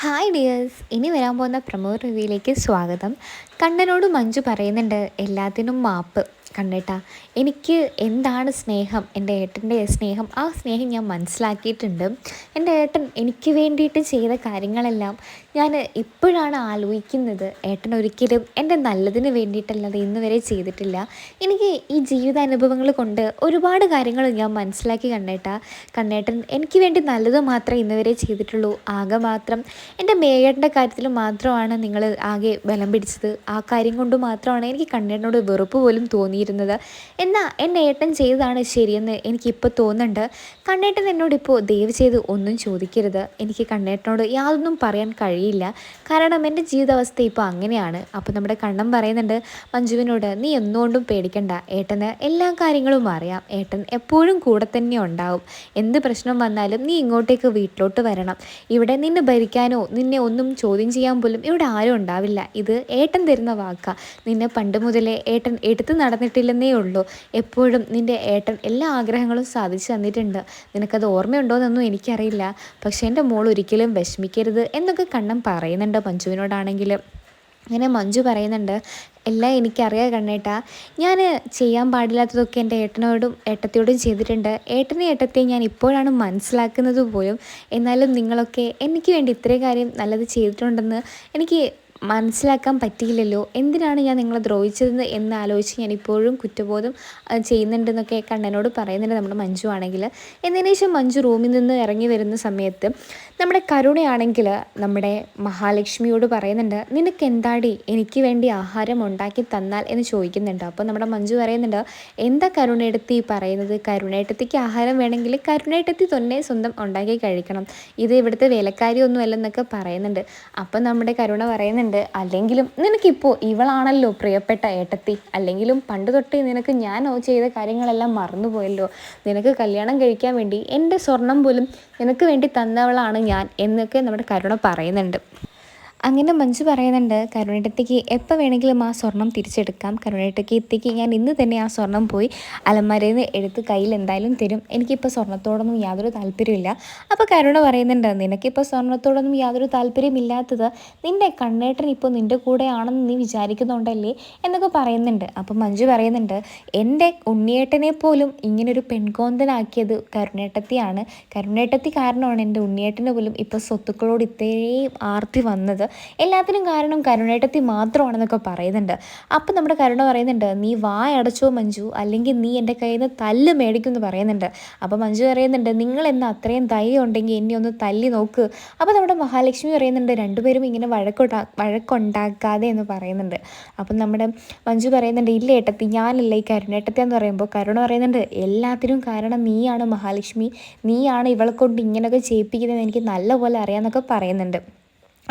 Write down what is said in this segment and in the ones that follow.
Hi dears ഇനി വരാൻ പോകുന്ന പ്രമോ റിവ്യൂയിലേക്ക് സ്വാഗതം. കണ്ണനോട് മഞ്ജു പറയുന്നുണ്ട് എല്ലാത്തിനും മാപ്പ്. കണ്ണേട്ടാ എനിക്ക് എന്താണ് സ്നേഹം? എന്റെ ഏട്ടന്റെ സ്നേഹം. ആ സ്നേഹം ഞാൻ മനസ്സിലാക്കിയിട്ടുണ്ട്. എന്റെ ഏട്ടൻ എനിക്ക് വേണ്ടിയിട്ട് ചെയ്ത കാര്യങ്ങളെല്ലാം ഞാൻ ഇപ്പോഴാണ് ആലോചിക്കുന്നത്. ഏട്ടൻ ഒരിക്കലും എന്റെ നല്ലതിന് വേണ്ടിയിട്ടല്ലാതെ ഇന്ന് വരെ ചെയ്തിട്ടില്ല. എനിക്ക് ഈ ജീവിതാനുഭവങ്ങൾ കൊണ്ട് ഒരുപാട് കാര്യങ്ങൾ ഞാൻ മനസ്സിലാക്കി കണ്ടേട്ടാ. കണ്ണേട്ടൻ എനിക്ക് വേണ്ടി നല്ലത് മാത്രമേ ഇന്ന് വരെ ചെയ്തിട്ടുള്ളൂ. ആകെ മാത്രം എന്റെ മേയേട്ടന്റെ കാര്യത്തിൽ മാത്രമാണ് നിങ്ങൾ ആകെ ബലം പിടിച്ചത്. ആ കാര്യം കൊണ്ട് മാത്രമാണ് എനിക്ക് കണ്ണേട്ടനോട് വെറുപ്പ് പോലും തോന്നിയിരുന്നത്. എന്നാൽ എന്റെ ഏട്ടൻ ചെയ്തതാണ് ശരിയെന്ന് എനിക്കിപ്പോൾ തോന്നുന്നുണ്ട്. കണ്ണേട്ടൻ എന്നോടിപ്പോൾ ദയവ് ചെയ്ത് ഒന്നും ചോദിക്കരുത്. എനിക്ക് കണ്ണേട്ടനോട് യാതൊന്നും പറയാൻ കഴിയില്ല. കാരണം എന്റെ ജീവിതാവസ്ഥ ഇപ്പോൾ അങ്ങനെയാണ്. അപ്പോൾ നമ്മുടെ കണ്ണൻ പറയുന്നുണ്ട് മഞ്ജുവിനോട് നീ ഒന്നുകൊണ്ടും പേടിക്കണ്ട. ഏട്ടന് എല്ലാ കാര്യങ്ങളും അറിയാം. ഏട്ടൻ എപ്പോഴും കൂടെ തന്നെ ഉണ്ടാവും. എന്ത് പ്രശ്നം വന്നാലും നീ ഇങ്ങോട്ടേക്ക് വീട്ടിലോട്ട് വരണം. ഇവിടെ നിന്നെ ഭരിക്കാനോ നിന്നെ ഒന്നും ചോദ്യം ചെയ്യാൻ പോലും ഇവിടെ ആരും ഉണ്ടാവില്ല. ഇത് ഏട്ടൻ തരുന്ന വാക്കാണ് നിന്നെ പണ്ട് മുതലേ ഏട്ടൻ എടുത്ത് നടന്നിട്ടില്ലെന്നേ ഉള്ളൂ. എപ്പോഴും നിന്റെ ഏട്ടൻ എല്ലാ ആഗ്രഹങ്ങളും സാധിച്ചു തന്നിട്ടുണ്ട്. നിനക്കത് ഓർമ്മയുണ്ടോയെന്നൊന്നും എനിക്കറിയില്ല. പക്ഷേ എന്റെ മോൾ ഒരിക്കലും വിഷമിക്കരുത് എന്നൊക്കെ കണ്ണം പറയുന്നുണ്ട് മഞ്ജുവിനോടാണെങ്കിൽ. അങ്ങനെ മഞ്ജു പറയുന്നുണ്ട് എല്ലാം എനിക്കറിയാം കണ്ണേട്ടാ. ഞാൻ ചെയ്യാൻ പാടില്ലാത്തതൊക്കെ എന്റെ ഏട്ടനോടും ഏട്ടത്തിയോടും ചെയ്തിട്ടുണ്ട്. ഏട്ടനെ ഏട്ടത്തെ ഞാൻ ഇപ്പോഴാണ് മനസ്സിലാക്കുന്നത് പോലും. എന്നാലും നിങ്ങളൊക്കെ എനിക്ക് വേണ്ടി ഇത്രയും കാര്യം നല്ലത് ചെയ്തിട്ടുണ്ടെന്ന് എനിക്ക് മനസ്സിലാക്കാൻ പറ്റിയില്ലല്ലോ. എന്തിനാണ് ഞാൻ നിങ്ങളെ ദ്രോഹിച്ചതെന്ന് എന്ന് ആലോചിച്ച് ഞാൻ ഇപ്പോഴും കുറ്റബോധം ചെയ്യുന്നുണ്ടെന്നൊക്കെ കണ്ണനോട് പറയുന്നുണ്ട് നമ്മുടെ മഞ്ജു ആണെങ്കിൽ. എന്നതിന് ശേഷം മഞ്ജു റൂമിൽ നിന്ന് ഇറങ്ങി വരുന്ന സമയത്ത് നമ്മുടെ കരുണയാണെങ്കിൽ നമ്മുടെ മഹാലക്ഷ്മിയോട് പറയുന്നുണ്ട് നിനക്ക് എന്താടി? എനിക്ക് വേണ്ടി ആഹാരം ഉണ്ടാക്കി തന്നാൽ എന്ന് ചോദിക്കുന്നുണ്ട്. അപ്പോൾ നമ്മുടെ മഞ്ജു പറയുന്നുണ്ട് എന്താ കരുണയെടുത്തി പറയുന്നത്? കരുണേട്ടത്തിക്ക് ആഹാരം വേണമെങ്കിൽ കരുണേട്ടത്തി തന്നെ സ്വന്തം ഉണ്ടാക്കി കഴിക്കണം. ഇത് ഇവിടുത്തെ വേലക്കാരിയൊന്നും അല്ലെന്നൊക്കെ പറയുന്നുണ്ട്. അപ്പം നമ്മുടെ കരുണ പറയുന്നുണ്ട് അല്ലെങ്കിലും നിനക്കിപ്പോൾ ഇവളാണല്ലോ പ്രിയപ്പെട്ട ഏട്ടത്തി. അല്ലെങ്കിലും പണ്ട് തൊട്ടേ നിനക്ക് ഞാൻ ചെയ്ത കാര്യങ്ങളെല്ലാം മറന്നുപോയല്ലോ. നിനക്ക് കല്യാണം കഴിക്കാൻ വേണ്ടി എന്റെ സ്വർണം പോലും നിനക്ക് വേണ്ടി തന്നവളാണ് ഞാൻ എന്നൊക്കെ നമ്മുടെ കരുണ പറയുന്നുണ്ട്. അങ്ങനെ മഞ്ജു പറയുന്നുണ്ട് കരുണേട്ടത്തേക്ക് എപ്പോൾ വേണമെങ്കിലും ആ സ്വർണം തിരിച്ചെടുക്കാം. കരുണേട്ടത്തേക്ക് ഞാൻ ഇന്ന് തന്നെ ആ സ്വർണം പോയി അലമാരയിൽ നിന്ന് എടുത്ത് കയ്യിൽ എന്തായാലും തരും. എനിക്കിപ്പോൾ സ്വർണത്തോടൊന്നും യാതൊരു താല്പര്യമില്ല അപ്പോൾ കരുണ പറയുന്നുണ്ട് നിനക്കിപ്പോൾ സ്വർണത്തോടൊന്നും യാതൊരു താല്പര്യമില്ലാത്തത് നിന്റെ കണ്ണേട്ടൻ ഇപ്പോൾ നിന്റെ കൂടെ ആണെന്ന് നീ വിചാരിക്കുന്നുണ്ടല്ലേ? എന്നൊക്കെ പറയുന്നുണ്ട്. അപ്പോൾ മഞ്ജു പറയുന്നുണ്ട് എന്റെ ഉണ്ണിയേട്ടനെ പോലും ഇങ്ങനൊരു പെൺകോന്തനാക്കിയത് കരുണേട്ടത്തിയാണ്. കരുണേട്ടത്തി കാരണമാണ് എന്റെ ഉണ്ണിയേട്ടനെ പോലും ഇപ്പോൾ സ്വത്തുക്കളോട് ഇത്രയും ആർത്തി വന്നത്. എല്ലാത്തിനും കാരണം കരുണേട്ടത്തി മാത്രമാണെന്നൊക്കെ പറയുന്നുണ്ട്. അപ്പം നമ്മുടെ കരുണ പറയുന്നുണ്ട് നീ വായ അടച്ചോ മഞ്ജു അല്ലെങ്കിൽ നീ എന്റെ കയ്യിൽ നിന്ന് തല്ല് മേടിക്കുമെന്ന് പറയുന്നുണ്ട്. അപ്പോൾ മഞ്ജു പറയുന്നുണ്ട് നിങ്ങൾ എന്ന് അത്രയും ധൈര്യം ഉണ്ടെങ്കിൽ എന്നെ ഒന്ന് തല്ലി നോക്ക്. അപ്പോൾ നമ്മുടെ മഹാലക്ഷ്മി പറയുന്നുണ്ട് രണ്ടുപേരും ഇങ്ങനെ വഴക്കൊണ്ടാ വഴക്കുണ്ടാക്കാതെ എന്ന് പറയുന്നുണ്ട്. അപ്പം നമ്മുടെ മഞ്ജു പറയുന്നുണ്ട് ഇല്ല ഏട്ടത്തി ഞാനല്ല ഈ കരുണേട്ടത്തി എന്ന് പറയുമ്പോൾ കരുണ പറയുന്നുണ്ട് എല്ലാത്തിനും കാരണം നീയാണ് മഹാലക്ഷ്മി. നീയാണ് ഇവളെ കൊണ്ട് ഇങ്ങനെയൊക്കെ ചെയ്യിപ്പിക്കുന്നത് എനിക്ക് നല്ലപോലെ അറിയാമെന്നൊക്കെ പറയുന്നുണ്ട്.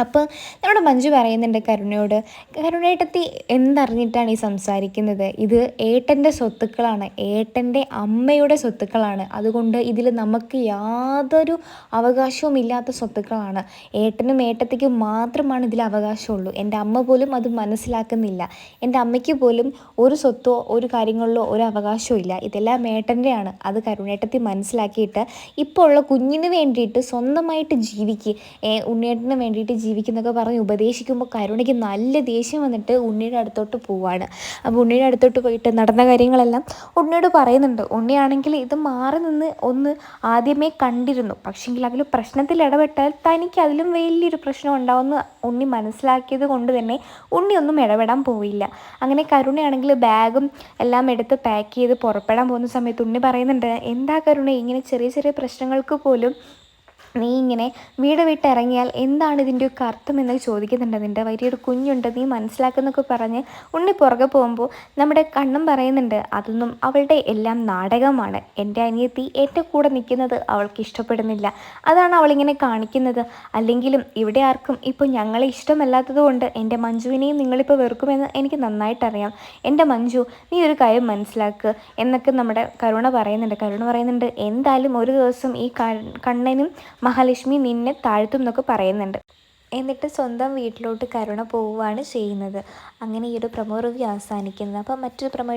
അപ്പോൾ നമ്മുടെ മഞ്ജു പറയുന്നുണ്ട് കരുണയോട് കരുണേട്ടത്തി എന്തറിഞ്ഞിട്ടാണ് ഈ സംസാരിക്കുന്നത്? ഇത് ഏട്ടന്റെ സ്വത്തുക്കളാണ് ഏട്ടന്റെ അമ്മയുടെ സ്വത്തുക്കളാണ്. അതുകൊണ്ട് ഇതിൽ നമുക്ക് യാതൊരു അവകാശവും ഇല്ലാത്ത സ്വത്തുക്കളാണ്. ഏട്ടനും ഏട്ടത്തിക്കും മാത്രമാണ് ഇതിൽ അവകാശമുള്ളൂ. എന്റെ അമ്മ പോലും അത് മനസ്സിലാക്കുന്നില്ല. എന്റെ അമ്മയ്ക്ക് പോലും ഒരു സ്വത്തോ ഒരു കാര്യങ്ങളിലോ ഒരു അവകാശവും ഇല്ല. ഇതെല്ലാം ഏട്ടന്റെയാണ്. അത് കരുണേട്ടത്തി മനസ്സിലാക്കിയിട്ട് ഇപ്പോൾ ഉള്ള കുഞ്ഞിന് വേണ്ടിയിട്ട് സ്വന്തമായിട്ട് ജീവിക്കുക ഉണ്ണിയേട്ടന് വേണ്ടിയിട്ട് ജീവിക്കുന്നൊക്കെ പറഞ്ഞ് ഉപദേശിക്കുമ്പോൾ കരുണയ്ക്ക് നല്ല ദേഷ്യം വന്നിട്ട് ഉണ്ണിയുടെ അടുത്തോട്ട് പോവാണ്. അപ്പോൾ ഉണ്ണിയുടെ അടുത്തോട്ട് പോയിട്ട് നടന്ന കാര്യങ്ങളെല്ലാം ഉണ്ണിയോട് പറയുന്നുണ്ട്. ഉണ്ണിയാണെങ്കിൽ ഇത് മാറി നിന്ന് ഒന്ന് ആദ്യമേ കണ്ടിരുന്നു. പക്ഷെങ്കിൽ അതിൽ പ്രശ്നത്തിൽ ഇടപെട്ടാൽ തനിക്ക് അതിലും വലിയൊരു പ്രശ്നം ഉണ്ടാവുമെന്ന് ഉണ്ണി മനസ്സിലാക്കിയത് കൊണ്ട് തന്നെ ഉണ്ണി ഒന്നും ഇടപെടാൻ പോയില്ല അങ്ങനെ കരുണയാണെങ്കിൽ ബാഗും എല്ലാം എടുത്ത് പാക്ക് ചെയ്ത് പുറപ്പെടാൻ പോകുന്ന സമയത്ത് ഉണ്ണി പറയുന്നുണ്ട് എന്താ കരുണ? ഇങ്ങനെ ചെറിയ ചെറിയ പ്രശ്നങ്ങൾക്ക് പോലും നീ ഇങ്ങനെ വീട് വിട്ട് ഇറങ്ങിയാൽ എന്താണ് ഇതിന്റെ ഒക്കെ അർത്ഥം എന്ന് ചോദിക്കുന്നുണ്ട്. നിന്റെ വലിയൊരു കുഞ്ഞുണ്ട് നീ മനസ്സിലാക്കുന്നൊക്കെ പറഞ്ഞ് ഉണ്ണി പുറകെ പോകുമ്പോൾ നമ്മുടെ കണ്ണും പറയുന്നുണ്ട് അതൊന്നും അവളുടെ എല്ലാം നാടകമാണ്. എന്റെ അനിയത്തി ഏറ്റവും കൂടെ നിൽക്കുന്നത് അവൾക്ക് ഇഷ്ടപ്പെടുന്നില്ല. അതാണ് അവളിങ്ങനെ കാണിക്കുന്നത്. അല്ലെങ്കിലും ഇവിടെ ആർക്കും ഇപ്പോൾ ഞങ്ങളെ ഇഷ്ടമല്ലാത്തത് കൊണ്ട് എന്റെ മഞ്ജുവിനെയും നിങ്ങളിപ്പോൾ വെറുക്കുമെന്ന് എനിക്ക് നന്നായിട്ടറിയാം. എന്റെ മഞ്ജു നീ ഒരു കാര്യം മനസ്സിലാക്കുക എന്നൊക്കെ നമ്മുടെ കരുണ പറയുന്നുണ്ട്. കരുണ പറയുന്നുണ്ട് എന്തായാലും ഒരു ദിവസം ഈ കണ്ണനും മഹാലക്ഷ്മി നിന്നെ താഴ്ത്തും എന്നൊക്കെ പറയുന്നുണ്ട്. എന്നിട്ട് സ്വന്തം വീട്ടിലോട്ട് കരുണ പോവുകയാണ് ചെയ്യുന്നത്. അങ്ങനെ ഈ ഒരു പ്രമോ റിവ്യൂ അവസാനിക്കുന്നത് അപ്പോൾ മറ്റൊരു പ്രമോ